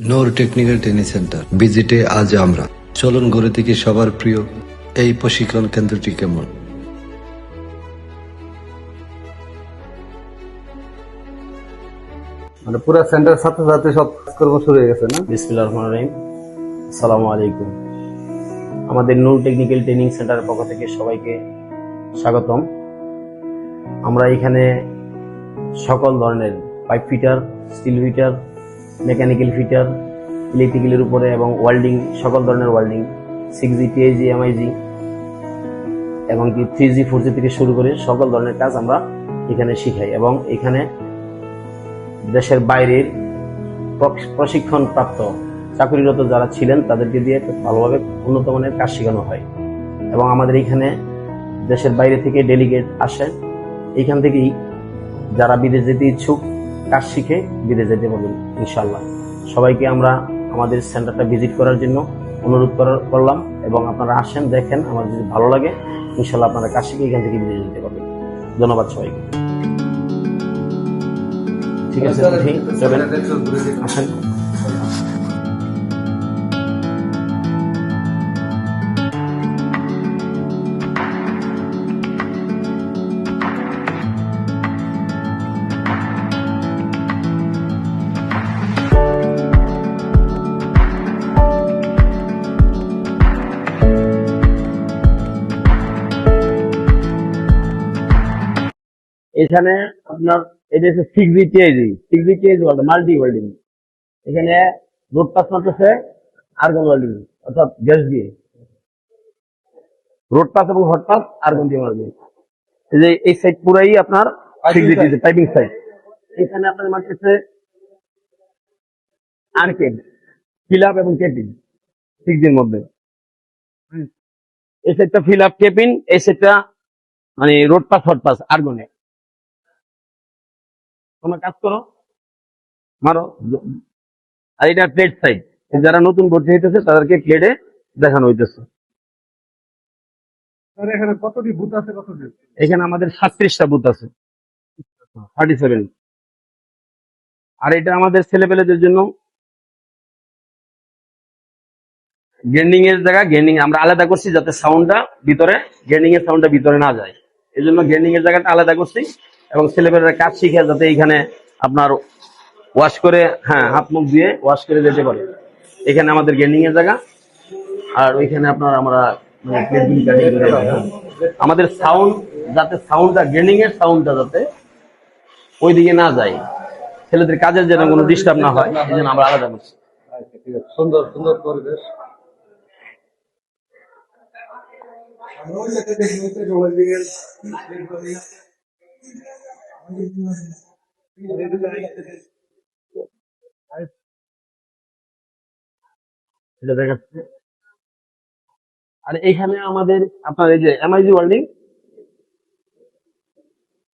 Noor technical training centre. ভিজিটে আজ আমরা। চলুন গড়ে থেকে সবার প্রিয় এই প্রশিক্ষণ কেন্দ্রটি কেমন। মানে পুরো সেন্টার সাথে সাথে সব কর্ম শুরু হয়ে গেছে না? বিসমিল্লাহ রহমান রহিম। আসসালামু আলাইকুম। আমাদের নূর টেকনিক্যাল ট্রেনিং সেন্টারের পক্ষ থেকে সবাইকে স্বাগতম। আমরা এখানে সকল ধরনের pipe fitter steel fitter mechanical fitter ইলেকট্রিক্যালের উপরে এবং ওয়েল্ডিং সকল ধরনের welding six G TIG MIG এবং কি থ্রি জি ফোর জি থেকে শুরু করে সকল ধরনের কাজ আমরা এখানে শিখাই এবং এখানে দেশের বাইরের প্রশিক্ষণপ্রাপ্ত চাকরিরত যারা ছিলেন তাদেরকে দিয়ে ভালোভাবে উন্নত মানের কাজ শেখানো হয় এবং আমাদের এখানে দেশের বাইরে থেকে ডেলিগেট আসেন এইখান থেকেই যারা বিদেশ যেতে ইচ্ছুক কাজ শিখে বিদেশ যেতে পারবেন ইনশাল্লাহ সবাইকে আমরা আমাদের সেন্টারটা ভিজিট করার জন্য অনুরোধ করলাম এবং আপনারা আসেন দেখেন আমার যদি ভালো লাগে ইনশাল্লাহ আপনারা কাজ শিখে এখান থেকে বিদেশ যেতে পারবেন। ধন্যবাদ সবাইকে। ঠিক আছে আসেন। এখানে আপনার, এটা হচ্ছে six G TIG six G TIG multi welding এখানে রোড পাস মারতেছে আর্গন ওয়েল্ডিং অর্থাৎ গ্যাস দিয়ে। রোড পাস এবং হট পাস আর্গন দিয়ে মারবে এই যে এই সাইড পুরাই আপনার six G TIG piping side এখানে আপনার মারতেছে আর্কেড ফিল আপ এবং কেপিং সিক্স জির মধ্যে। এই সাইডটা ফিল আপ কেপিং এই সাইডটা মানে রোড পাস হট পাস আর্গনে তোমরা কাজ করো। মারো। আর এটা প্লেট সাইড যারা নতুন ভর্তি হইতেছে তাদেরকে প্লেটে দেখানো হইতেছে। এখানে কতটি বুথ আছে কতটি এখানে আমাদের সাতত্রিশটা বুথ আছে। থার্টি সেভেন আর এটা আমাদের ছেলেপেলেদের জন্য। গেন্ডিং এর জায়গা গেন্ডিং আমরা আলাদা করছি যাতে সাউন্ডটা ভিতরে গেন্ডিং এর সাউন্ডটা ভিতরে না যায়। এই জন্য গেন্ডিং এর জায়গাটা আলাদা করছি। এবং ছেলেপেলেরা কাজ শিখে যাতে এইখানে আপনার ওয়াশ করে হ্যাঁ হাত মুখ দিয়ে ওয়াশ করে যেতে পারে। এখানে আমাদের গেন্ডিং এর জায়গা। আর ওইখানে আপনার আমরা মানে। আমাদের সাউন্ড যাতে সাউন্ডটা গেন্ডিং এর সাউন্ডটা যাতে ওইদিকে না যায়। ছেলেদের কাজের যেন কোনো ডিস্টার্ব না হয় এই জন্য আমরা আলাদা করছি। আচ্ছা ঠিক আছে সুন্দর সুন্দর পরিবেশ আর এখানে আমাদের আপনার এই যে এমআইজি ওয়ার্ল্ডিং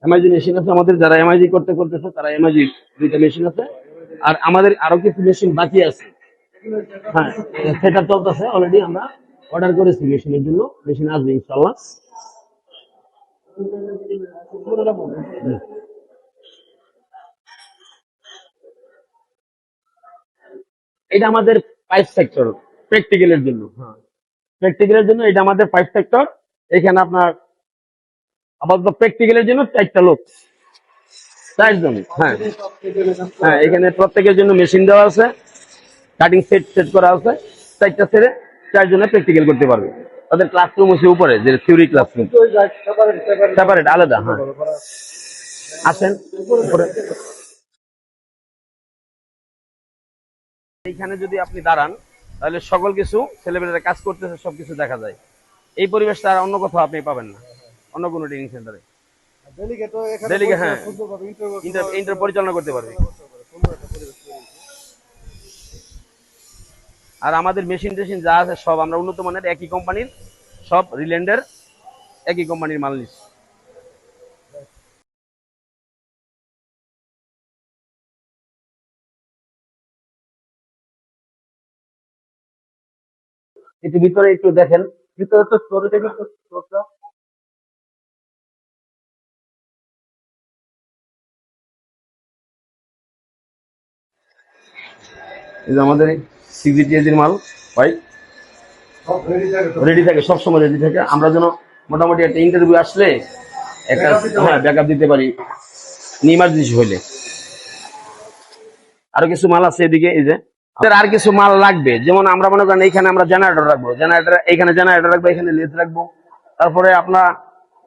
এমআইজি মেশিন আছে আমাদের, যারা এমআইজি করতে করতেছে, তারা এমআইজি দুইটা মেশিন আছে। আর আমাদের আরও কিছু মেশিন বাকি আছে। হ্যাঁ সেটা চলতেছে অলরেডি আমরা অর্ডার করেছি মেশিনের জন্য। মেশিন আসবে ইনশাল্লাহ এটা আমাদের পাইপ সেক্টর প্র্যাকটিক্যালের জন্য। প্র্যাকটিক্যালের জন্য এটা আমাদের পাইপ সেক্টর এখানে আপনার আপাতত প্র্যাকটিক্যালের জন্য চারটা লোক। চারজন হ্যাঁ। হ্যাঁ এখানে প্রত্যেকের জন্য মেশিন দেওয়া আছে। কাটিং সেট সেট করা আছে। চারটা সেটে চারজনে প্র্যাকটিক্যাল করতে পারবে। তাদের ক্লাসরুম হচ্ছে উপরে যে থিওরি ক্লাসরুম সেপারেট আলাদা হ্যাঁ। আসেন উপরে। এইখানে যদি আপনি দাঁড়ান তাহলে সকল কিছু ছেলেমেয়েরা কাজ করতেছে সবকিছু দেখা যায়। এই পরিবেশটা আর অন্য কোথাও আপনি পাবেন না অন্য কোনো ট্রেনিং সেন্টারে ইন্টার পরিচালনা করতে পারবে। আর আমাদের মেশিন টেশিন যা আছে সব আমরা উন্নত মানের একই কোম্পানির সব রিল্যান্ডের একই কোম্পানির মাল নিচ্ছি। একটু ভিতরে একটু দেখেন। ভিতরে তো স্টোরে দেখেন তো স্টোরটা এই যে আমাদের সিজিটিএজির মাল ভাই। রেডি থাকে সবসময় রেডি থাকে আমরা যেন মোটামুটি একটা ইন্টারভিউ আসলে একটা হ্যাঁ ব্যাকআপ দিতে পারি। ইমার্জেন্সি হইলে আরও কিছু মাল আছে এদিকে এই যে। আর কিছু মাল লাগবে। যেমন আমরা মনে করেন এইখানে আমরা জেনারেটর রাখব। জেনারেটর এখানে জেনারেটর রাখব এখানে লেজ রাখব। তারপরে আপনার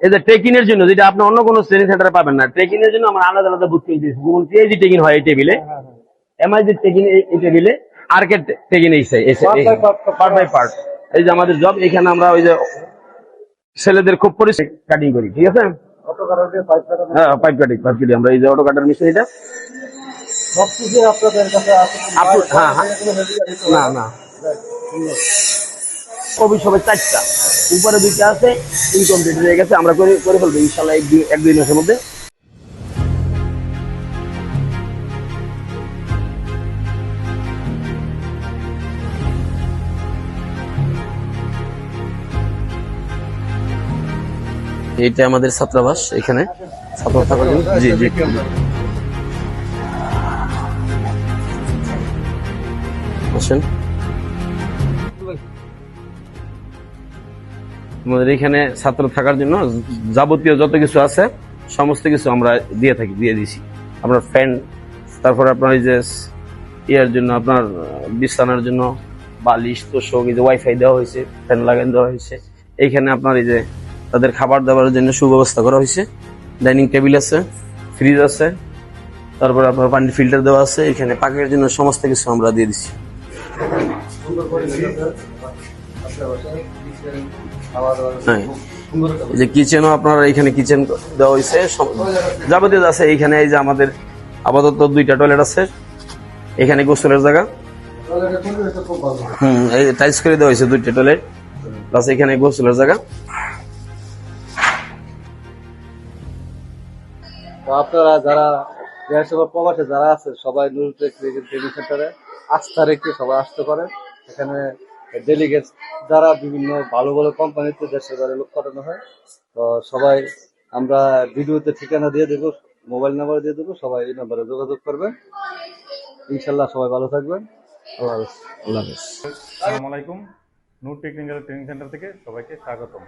এই যে ট্রেকিং এর জন্য যেটা আপনি অন্য কোনো ট্রেনিং সেন্টারে পাবেন না। ট্রেকিং এর জন্য আমরা আলাদা আলাদা বুথ করে দিয়েছি যেমন পিএইচডি ট্রেকিং হয় এই টেবিলে এমআইজি ট্রেকিং এই টেবিলে আর্কেট ট্রেকিং এই পার্ট বাই পার্ট এই যে আমাদের জব এখানে আমরা ওই যে ছেলেদের খুব পরিষ্কার কাটিং করি ঠিক আছে? হ্যাঁ পাইপ কাটিং পাইপ কাটিং আমরা এই যে অটো কাটার মেশিন এটা। হ্যাঁ, হ্যাঁ। না না। কবি সবাই চারটা। উপরে দুইটা আছে ইনকমপ্লিট হয়ে গেছে আমরা করে করে ফেলব ইনশাল্লাহ এক দুই এক দুই মাসের মধ্যে। এইটা আমাদের ছাত্রাবাস এখানে। ছাত্র থাকার জন্য। জি জি। আসেন। আমাদের এখানে ছাত্র থাকার জন্য যাবতীয় যত কিছু আছে সমস্ত কিছু আমরা দিয়ে থাকি দিয়ে দিছি। আপনার ফ্যান তারপর আপনার এই যে ইয়ার জন্য আপনার বিছানার জন্য বালিশ তোষক এই যে ওয়াইফাই দেওয়া হয়েছে ফ্যান লাগান দেওয়া হয়েছে। এইখানে আপনার এই যে তাদের খাবার দাবারের জন্য সুব্যবস্থা করা হয়েছে। ডাইনিং টেবিল আছে, ফ্রিজ আছে, তারপর আপনার পানির ফিল্টার দেওয়া আছে, এখানে পাখির জন্য সমস্ত কিছু আমরা দিয়ে দিচ্ছি। হ্যাঁ যে কিচেনও আপনার এখানে কিচেন দেওয়া হয়েছে যাবতীয় আছে এইখানে এই যে আমাদের আপাতত দুইটা টয়লেট আছে, এখানে গোসলের জায়গা। হুম, এই টাইলস করে দেওয়া হয়েছে দুইটা টয়লেট প্লাস এখানে গোসলের জায়গা। আপনারা যারা দেশ বা প্রবাসে যারা আছে সবাই ট্রেনিং সেন্টারে আস্থা রেখে সবাই আসতে পারে। এখানে ডেলিগেট যারা বিভিন্ন ভালো ভালো কোম্পানিতে দেশের বাইরে লোক পাঠানো হয় তো সবাই আমরা ভিডিওতে ঠিকানা দিয়ে দেবো মোবাইল নাম্বার দিয়ে দেবো সবাই এই নাম্বারে যোগাযোগ করবেন। ইনশাল্লাহ সবাই ভালো থাকবেন। আল্লাহ হাফেজ। আল্লাহ হাফেজ। আসসালামু আলাইকুম নূর টেকনিক্যাল ট্রেনিং সেন্টার থেকে সবাইকে স্বাগতম।